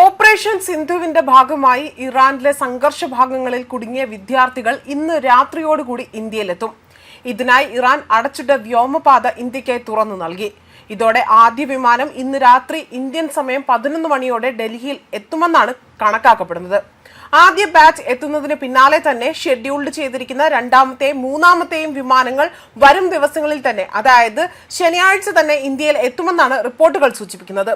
Operation സിന്ധുവിന്റെ ഭാഗമായി ഇറാനിലെ സംഘർഷ ഭാഗങ്ങളിൽ കുടുങ്ങിയ വിദ്യാർത്ഥികൾ ഇന്ന് രാത്രിയോടുകൂടി ഇന്ത്യയിലെത്തും. ഇതിനായി ഇറാൻ അടച്ചിട്ട വ്യോമപാത ഇന്ത്യയ്ക്കായി തുറന്നു നൽകി. ഇതോടെ ആദ്യ വിമാനം ഇന്ന് രാത്രി ഇന്ത്യൻ സമയം പതിനൊന്ന് മണിയോടെ ഡൽഹിയിൽ എത്തുമെന്നാണ് കണക്കാക്കപ്പെടുന്നത്. ആദ്യ ബാച്ച് എത്തുന്നതിന് പിന്നാലെ തന്നെ ഷെഡ്യൂൾഡ് ചെയ്തിരിക്കുന്ന രണ്ടാമത്തെയും മൂന്നാമത്തെയും വിമാനങ്ങൾ വരും ദിവസങ്ങളിൽ തന്നെ അതായത് ശനിയാഴ്ച തന്നെ ഇന്ത്യയിൽ എത്തുമെന്നാണ് റിപ്പോർട്ടുകൾ സൂചിപ്പിക്കുന്നത്.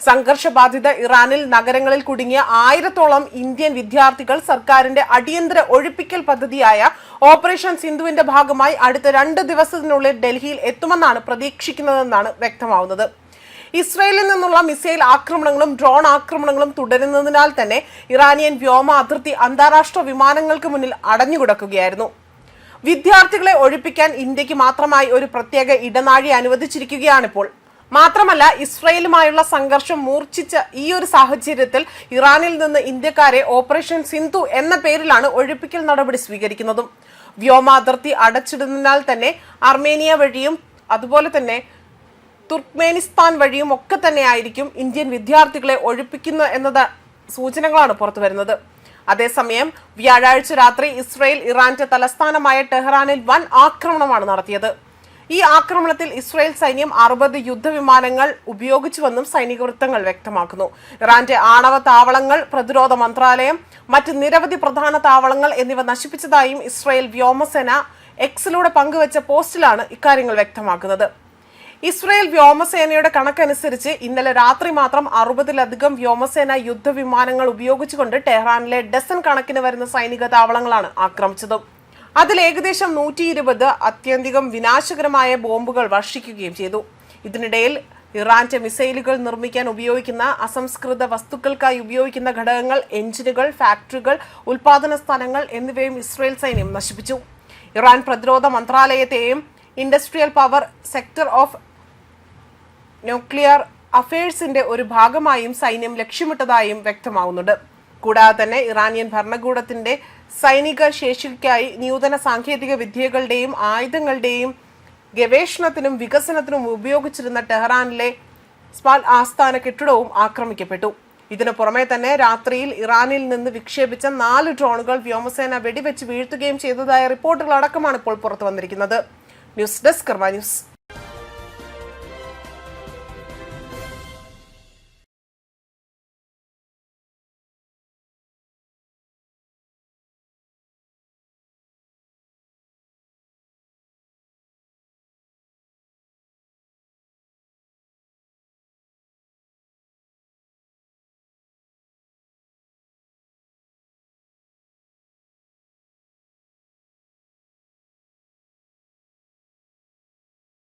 സംഘർഷബാധിത ഇറാനിൽ നഗരങ്ങളിൽ കുടുങ്ങിയ ആയിരത്തോളം ഇന്ത്യൻ വിദ്യാർത്ഥികൾ സർക്കാരിന്റെ അടിയന്തര ഒഴിപ്പിക്കൽ പദ്ധതിയായ ഓപ്പറേഷൻ സിന്ധുവിന്റെ ഭാഗമായി അടുത്ത രണ്ട് ദിവസത്തിനുള്ളിൽ ഡൽഹിയിൽ എത്തുമെന്നാണ് പ്രതീക്ഷിക്കുന്നതെന്നാണ് വ്യക്തമാവുന്നത്. ഇസ്രയേലിൽ നിന്നുള്ള മിസൈൽ ആക്രമണങ്ങളും ഡ്രോൺ ആക്രമണങ്ങളും തുടരുന്നതിനാൽ തന്നെ ഇറാനിയൻ വ്യോമ അതിർത്തി അന്താരാഷ്ട്ര വിമാനങ്ങൾക്ക് മുന്നിൽ അടഞ്ഞുകിടക്കുകയായിരുന്നു. വിദ്യാർത്ഥികളെ ഒഴിപ്പിക്കാൻ ഇന്ത്യയ്ക്ക് മാത്രമായി ഒരു പ്രത്യേക ഇടനാഴി അനുവദിച്ചിരിക്കുകയാണിപ്പോൾ. മാത്രമല്ല ഇസ്രയേലുമായുള്ള സംഘർഷം മൂർച്ഛിച്ച ഈ ഒരു സാഹചര്യത്തിൽ ഇറാനിൽ നിന്ന് ഇന്ത്യക്കാരെ ഓപ്പറേഷൻ സിന്ധു എന്ന പേരിലാണ് ഒഴിപ്പിക്കൽ നടപടി സ്വീകരിക്കുന്നതും. വ്യോമാതിർത്തി അടച്ചിടുന്നതിനാൽ തന്നെ അർമേനിയ വഴിയും അതുപോലെ തന്നെ തുർക്ക്മേനിസ്ഥാൻ വഴിയും ഒക്കെ തന്നെയായിരിക്കും ഇന്ത്യൻ വിദ്യാർത്ഥികളെ ഒഴിപ്പിക്കുന്ന എന്നത് സൂചനകളാണ് പുറത്തു വരുന്നത്. അതേസമയം വ്യാഴാഴ്ച രാത്രി ഇസ്രയേൽ ഇറാന്റെ തലസ്ഥാനമായ ടെഹ്റാനിൽ വൻ ആക്രമണമാണ് നടത്തിയത്. ഈ ആക്രമണത്തിൽ ഇസ്രായേൽ സൈന്യം അറുപത് യുദ്ധവിമാനങ്ങൾ ഉപയോഗിച്ചുവെന്നും സൈനിക വൃത്തങ്ങൾ വ്യക്തമാക്കുന്നു. ഇറാന്റെ ആണവ താവളങ്ങൾ പ്രതിരോധ മന്ത്രാലയം മറ്റ് നിരവധി പ്രധാന താവളങ്ങൾ എന്നിവ നശിപ്പിച്ചതായും ഇസ്രായേൽ വ്യോമസേന എക്സിലൂടെ പങ്കുവച്ച പോസ്റ്റിലാണ് ഇക്കാര്യങ്ങൾ വ്യക്തമാക്കുന്നത്. ഇസ്രായേൽ വ്യോമസേനയുടെ കണക്കനുസരിച്ച് ഇന്നലെ രാത്രി മാത്രം അറുപതിലധികം വ്യോമസേന യുദ്ധവിമാനങ്ങൾ ഉപയോഗിച്ചുകൊണ്ട് ടെഹ്റാനിലെ ഡസൻ കണക്കിന് വരുന്ന സൈനിക താവളങ്ങളാണ് ആക്രമിച്ചത്. അതിൽ ഏകദേശം നൂറ്റി ഇരുപത് അത്യന്തികം വിനാശകരമായ ബോംബുകൾ വർഷിക്കുകയും ചെയ്തു. ഇതിനിടയിൽ ഇറാന്റെ മിസൈലുകൾ നിർമ്മിക്കാൻ ഉപയോഗിക്കുന്ന അസംസ്കൃത വസ്തുക്കൾക്കായി ഉപയോഗിക്കുന്ന ഘടകങ്ങൾ എഞ്ചിനുകൾ ഫാക്ടറികൾ ഉൽപാദന സ്ഥലങ്ങൾ എന്നിവയും ഇസ്രയേൽ സൈന്യം നശിപ്പിച്ചു. ഇറാൻ പ്രതിരോധ മന്ത്രാലയത്തെയും industrial power sector of nuclear അഫയേഴ്സിന്റെ ഒരു ഭാഗമായും സൈന്യം ലക്ഷ്യമിട്ടതായും വ്യക്തമാവുന്നുണ്ട്. കൂടാതെ തന്നെ ഇറാനിയൻ ഭരണകൂടത്തിന്റെ സൈനിക ശേഷിക്കായി നൂതന സാങ്കേതിക വിദ്യകളുടെയും ആയുധങ്ങളുടെയും ഗവേഷണത്തിനും വികസനത്തിനും ഉപയോഗിച്ചിരുന്ന ടെഹ്റാനിലെ സ്മാൽ ആസ്ഥാന കെട്ടിടവും ആക്രമിക്കപ്പെട്ടു. ഇതിനു പുറമെ തന്നെ രാത്രിയിൽ ഇറാനിൽ നിന്ന് വിക്ഷേപിച്ച നാല് ഡ്രോണുകൾ വ്യോമസേന വെടിവെച്ച് വീഴ്ത്തുകയും ചെയ്തതായ റിപ്പോർട്ടുകൾ അടക്കമാണ് ഇപ്പോൾ പുറത്തു വന്നിരിക്കുന്നത്. News desk news.